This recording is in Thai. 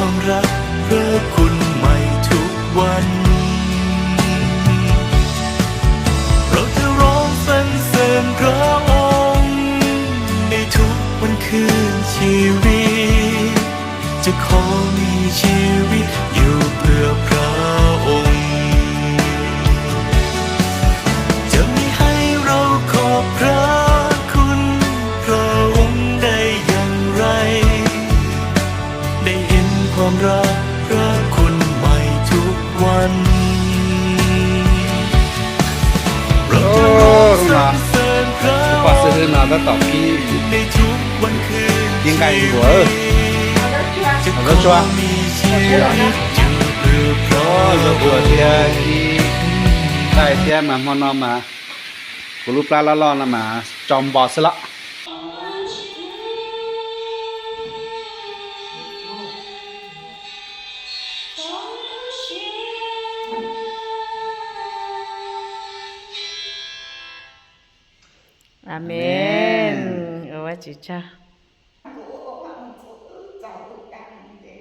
ความรักเพื่อคุณใหม่ทุกวัน เราจะร้องสรรเสริญพระองค์ ในทุกวันคืนชีวิต จะขอมีชีวิต รักรักคนใหม่ทุกวันเราจะรู้สรรเสริญพรกว่าซื้ม่ในทุกวันคืนยิงไกลหัวเออจะขอมีชีวิตอยู่เพื่อพระละบัวเทียกีได้เทียมามอนอมากุลุปลาละล่อละมา จอมบอสละ อาเมนเอาไว้จิจ้า của hoàng tử giàu đàn để